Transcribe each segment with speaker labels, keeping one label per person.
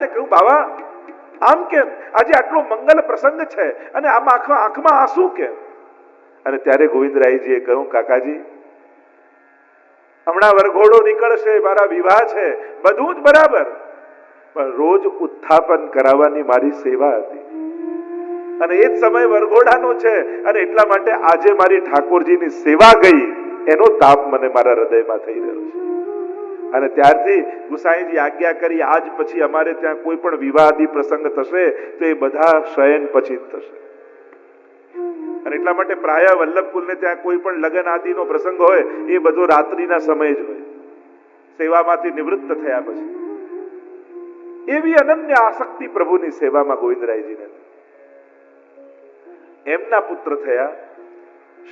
Speaker 1: કહ્યું, બાવા, આમ કેમ? આજે આટલો મંગલ પ્રસંગ છે અને આમ આંખમાં આંખમાં આંસુ કેમ? અને ત્યારે ગોવિંદરાયજીએ કહ્યું, કાકાજી, હમણાં વરઘોડો નીકળશે, મારા વિવાહ છે, બધું જ બરાબર. પણ રોજ ઉત્થાપન કરાવવાની મારી સેવા હતી. અને એ જ સમય વરઘોડાનો છે અને એટલા માટે આજે મારી ઠાકોરજીની સેવા ગઈ, એનો તાપ મને મારા હૃદયમાં થઈ રહ્યો છે. અને ત્યારથી ગુસાઈજી આજ્ઞા કરી, આજ પછી અમારે ત્યાં કોઈ પણ વિવાદી પ્રસંગ થશે તો એ બધા શયન પછી થશે. અને એટલા માટે પ્રાય વલ્લભકુલને ત્યાં કોઈ પણ લગ્ન આદિનો પ્રસંગ હોય, એ બધો રાત્રિના સમય જ હોય. સેવામાંથી નિવૃત્ત થયા પછી. એવી અનન્ય આસક્તિ પ્રભુની સેવામાં ગોવિંદરાયજીને. એમના પુત્ર થયા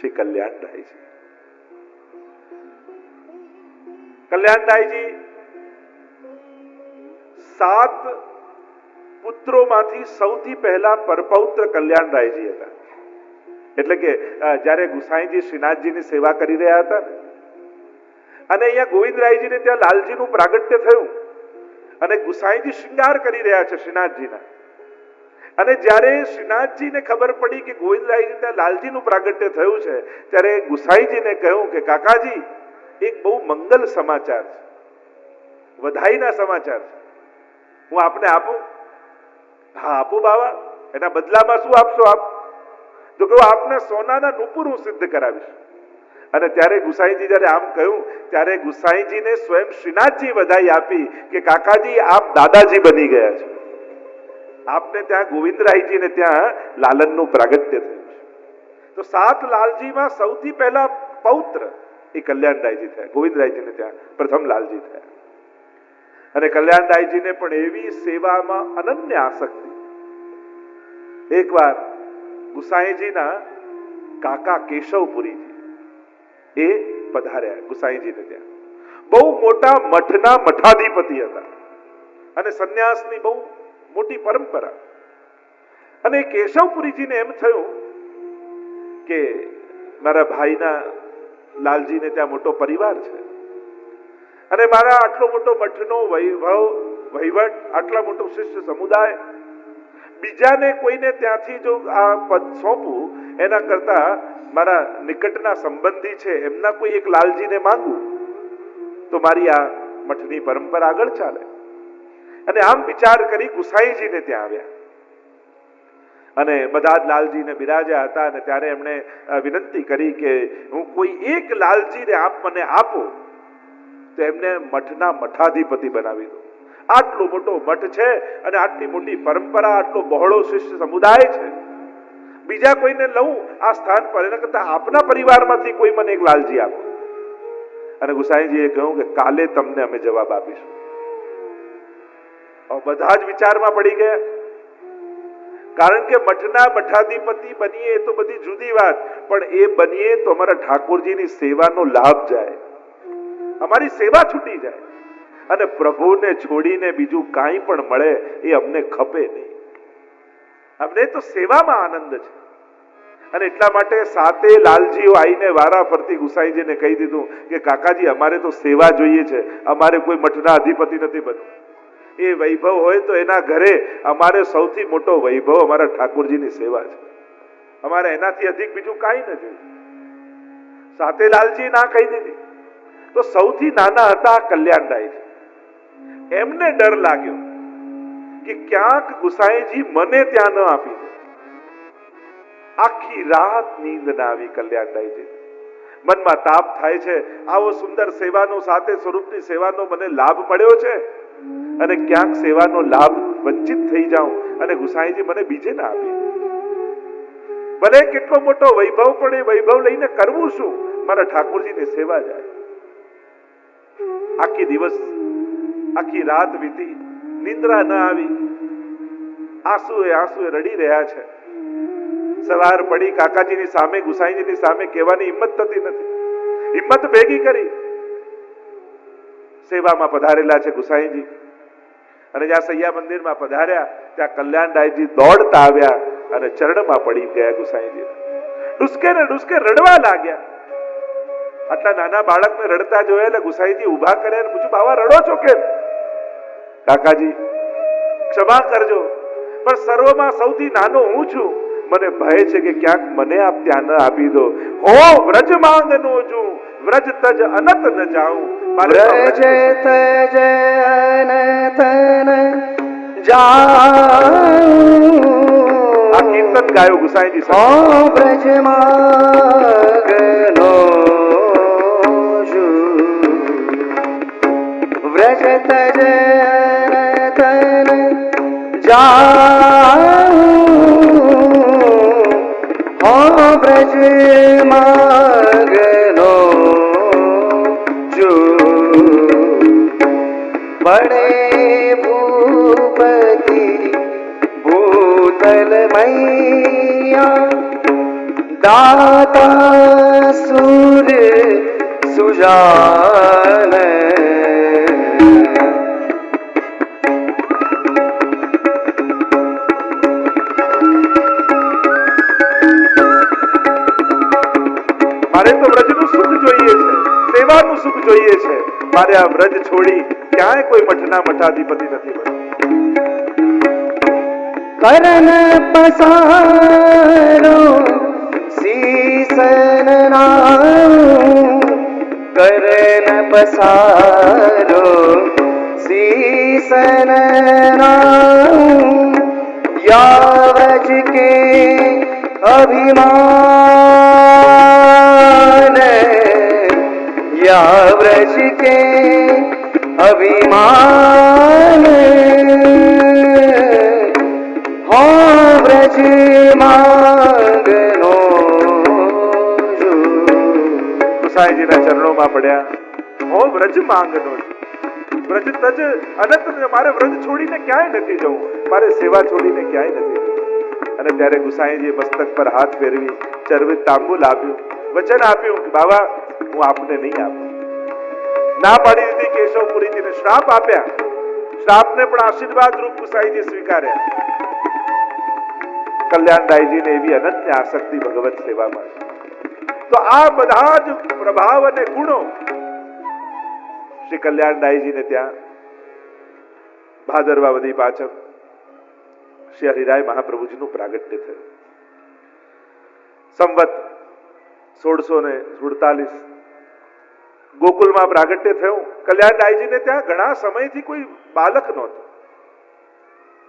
Speaker 1: શ્રી કલ્યાણરાયજી. કલ્યાણરાયજી સાત પુત્રોમાંથી સૌથી પહેલા પરપૌત્ર કલ્યાણરાયજી હતા. એટલે કે જ્યારે ગુસાઈજી શ્રીનાથજીની સેવા કરી રહ્યા હતા ને, અને અહીંયા ગોવિંદરાયજીને ત્યાં લાલજીનું પ્રાગટ્ય થયું, અને ગુસાઈજી શૃંગાર કરી રહ્યા છે શ્રીનાથજીના. અને જ્યારે શ્રીનાથજીને ખબર પડી કે ગોવિંદરાયજી ત્યાં લાલજીનું પ્રાગટ્ય થયું છે, ત્યારે ગુસાઈજીને કહ્યું કે, કાકાજી એક બહુ મંગલ સમાચાર છે. વધાઈના સમાચાર છે. હું આપને આપું? હા, આપું બાવા. એના બદલામાં શું આપશો આપ? તો કહું, આપને સોનાના નુપુર હું સિદ્ધ કરાવીશ. અને ત્યારે ગુસાઈજી જ્યારે આમ કહ્યું, ત્યારે ગુસાઈજીને સ્વયં શ્રીનાથજી વધાઈ આપી કે, કાકાજી, આપ દાદાજી બની ગયા છે. આપને ત્યાં ગોવિંદરાયજીને ત્યાં લાલનનું પ્રાગટ્ય થયું તો સાત લાલજીમાં સૌથી પહેલા પૌત્ર એ કલ્યાણરાયજી થયા, ગોવિંદરાયજીને ત્યાં, પ્રથમ લાલજી થયા. અને કલ્યાણરાયજીને પણ એવી સેવામાં અનન્ય આસક્તિ. એકવાર ગુસાઈજીના કાકા કેશવપુરીજી એ પધાર્યા ગુસાઈજીને ત્યાં. બહુ મોટા મઠના મઠાધિપતિ હતા અને સંન્યાસની બહુ મોટી પરંપરા. અને કેશવપુરીજીને એમ થયું કે મારા ભાઈના લાલજીને ત્યાં મોટો પરિવાર છે. અને મારા આટલો મોટો મઠનો વૈભવ, વહીવટ, આટલા મોટો શિષ્ય સમુદાય, બીજાને કોઈને ત્યાંથી જો આ પદ સોંપું, એના કરતા મારા નિકટના સંબંધી છે, એમના કોઈ એક લાલજીને માંગવું તો મારી આ મઠની પરંપરા આગળ ચાલે. અને આમ વિચાર કરી ગુસાઈજીને ત્યાં આવ્યા. અને બધા જ લાલજીને બિરાજ્યા હતા અને ત્યારે એમણે વિનંતી કરી કે હું કોઈ એક લાલજીને આપ મને આપો, તો એમને મઠના મઠાધિપતિ બનાવી દો. આટલો મોટો મઠ છે અને આટલી મોટી પરંપરા, આટલો બહોળો શિષ્ય સમુદાય છે. બીજા કોઈને લઉં આ સ્થાન પર, એના કરતા આપના પરિવારમાંથી કોઈ મને એક લાલજી આપો. અને ગુસાઈજીએ કહ્યું કે કાલે તમને અમે જવાબ આપીશું. બધા જ વિચારમાં પડી ગયા. કારણ કે મઠના મઠાધિપતિ બનીએ એ તો બધી જુદી વાત, પણ એ બનીએ તો અમારા ઠાકોરજીની સેવાનો લાભ જાય. અમારી સેવા છૂટી જાય. અને પ્રભુને છોડીને બીજું કાંઈ પણ મળે એ અમને ખપે નહીં. અમને તો સેવામાં આનંદ છે. અને એટલા માટે સાતે લાલજીઓ આવીને વારા ફરતી ગુસાઈજીને કહી દીધું કે કાકાજી, અમારે તો સેવા જોઈએ છે. અમારે કોઈ મઠના અધિપતિ નથી બનવું. એ વૈભવ હોય તો એના ઘરે અમારે સૌથી મોટો વૈભવ અમારા ઠાકોરજીની સેવા છે. અમારે એનાથી અધિક બીજું કાંઈ નથી સાથે લાલજી ના કહી દીધી. તો સૌથી નાના હતા કલ્યાણરાયજી એમને ડર લાગ્યો કે ક્યાંક ગુસાઈજી મને ત્યાં ન આપી દે. આખી રાત નીંદ ના આવી કલ્યાણદાયજી મનમાં તાપ થાય છે. આવો સુંદર સેવાનો સાથે સ્વરૂપની સેવાનો મને લાભ મળ્યો છે. અને ક્યાંક સેવાનો લાભ વંચિત થઈ જાઉં અને ગુસાઈજી મને બીજે ના આપે. ભલે કેટલો મોટો વૈભવ પણ એ વૈભવ લઈને કરવું શું? મારા ઠાકોરજીની સેવા જાય. આખી દિવસ, આખી રાત વીતી, નિંદ્રા ન આવી. આંસુએ આંસુએ રડી રહ્યા છે. સવાર પડી, કાકાજીની સામે, ગુસાઈજીની સામે કહેવાની હિંમત થતી નથી. હિંમત ભેગી કરી. સેવામાં પધારેલા છે ગુસાઈજી. અને જ્યાં સૈયા મંદિરમાં પધાર્યા, ત્યાં કલ્યાણરાયજી દોડતા આવ્યા અને ચરણમાં પડી ગયા ગુસાઈજી ડુસકે ને ડુસકે રડવા લાગ્યા. આટલા નાના બાળકને રડતા જોયા એટલે ગુસાઈજી ઊભા કર્યા અને પૂછ્યું, બાવા, રડો છો કેમ? કાકાજી, ક્ષમા કરજો, પણ સર્વમાં સૌથી નાનો હું છું. મને ભય છે કે ક્યાંક મને આપ ત્યાં ન આપી દો. હો વ્રજ માંગનો છું. વ્રજ તજ અનત ન જાઉં. મારે તો
Speaker 2: તન
Speaker 1: જા કીર્તન ગાયો ગુસાઈજી
Speaker 2: ઓ
Speaker 1: સાથે.
Speaker 2: બ્રજ માગનો વ્રજ તજ અનતન જાઉં. હો બ્રજ માગનો વડે ભૂપતિ ભૂતલ મૈયા દાતા સુર સુજાન
Speaker 1: મારે તો વ્રજનું સુખ જોઈએ છે, સેવાનું સુખ જોઈએ છે. મારે આ વ્રજ છોડી ક્યાંય કોઈ મઠના મઠાધિપતિ નથી બનવું
Speaker 2: करन पसारो सीसन नाम करन पसारो सीसन नाम यावज के अभिमान याव्रज के અભિમાન હો વ્રજ માંગનો
Speaker 1: સાંઈજીના ચરણોમાં પડ્યા. હો વ્રજ માંગનો વ્રજ તજ અનંત મારે વ્રજ છોડીને ક્યાંય નથી જવું? મારે સેવા છોડીને ક્યાંય નથી અને ત્યારે ગુસાઈજી મસ્તક પર હાથ ફેરવી ચરવી તાંબુલ આપ્યું વચન આપ્યું કે બાબા હું આપને નહીં આપું. ના પાડી દીધી કેશવપુરીજીને શ્રાપ આપ્યા. શ્રાપને પણ આશીર્વાદ રૂપ ગુસાઈજી સ્વીકાર્યા. કલ્યાણરાયજીને એવી અનન્ય આસક્તિ ભગવત સેવામાં તો આ બધા જ પ્રભાવ અને ગુણો શ્રી કલ્યાણદાયજીને ત્યાં ભાદરવા વધી પાછળ શ્રી હરિરાય મહાપ્રભુજીનું પ્રાગટ્ય થયું. સંવત સોળસો ને સુડતાલીસ ગોકુલમાં પ્રાગટ્ય થયું. કલ્યાણરાયજીને ત્યાં ઘણા સમયથી કોઈ બાલક નહોતું.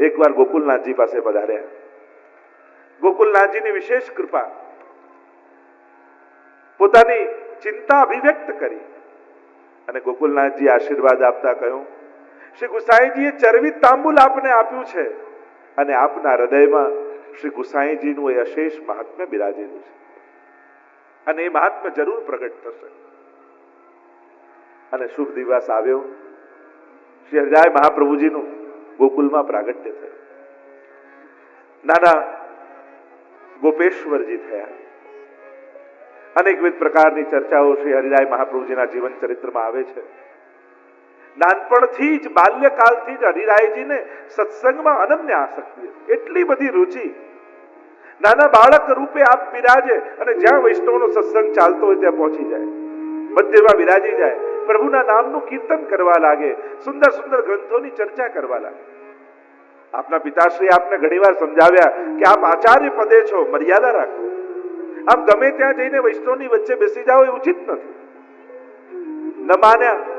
Speaker 1: એકવાર ગોકુલનાથજી પાસે પધાર્યા. ગોકુલનાથજીની વિશેષ કૃપા. પોતાની ચિંતા અભિવ્યક્ત કરી. અને ગોકુલનાથજી આશીર્વાદ આપતા કહ્યું, શ્રી ગુસાઈજીએ ચરવિત તાંબુલ આપને આપ્યું છે. અને આપના હૃદયમાં શ્રી ગુસાઈજીનું એ અશેષ મહાત્મ્ય બિરાજેલું છે. અને એ મહાત્મ્ય જરૂર પ્રગટ થશે. અને શુભ દિવસ આવ્યો. શ્રી હરિરાય મહાપ્રભુજીનું ગોકુલમાં પ્રાગટ્ય થયું. નાના ગોપેશ્વરજી થયા. અનેકવિધ પ્રકારની ચર્ચાઓ શ્રી હરિરાય મહાપ્રભુજીના જીવન ચરિત્રમાં આવે છે. નાનપણથી જ બાલ્યકાલથી જ હરિરાયજીને સત્સંગમાં અનન્ય આસક્તિ એટલી બધી રુચિ. નાના બાળક રૂપે આપ બિરાજે અને જ્યાં વૈષ્ણવનો સત્સંગ ચાલતો હોય ત્યાં પહોંચી જાય. મધ્યમાં બિરાજી જાય. પ્રભુના નામનું કીર્તન કરવા લાગે, સુંદર સુંદર ગ્રંથોની ચર્ચા કરવા લાગે. આપના પિતાશ્રી આપને ઘણીવાર સમજાવ્યા કે આપ આચાર્ય પદે છો, મર્યાદા રાખો. આપ ગમે ત્યાં જઈને વૈષ્ણવની વચ્ચે બેસી જાઓ એ ઉચિત નથી. ન માન્યા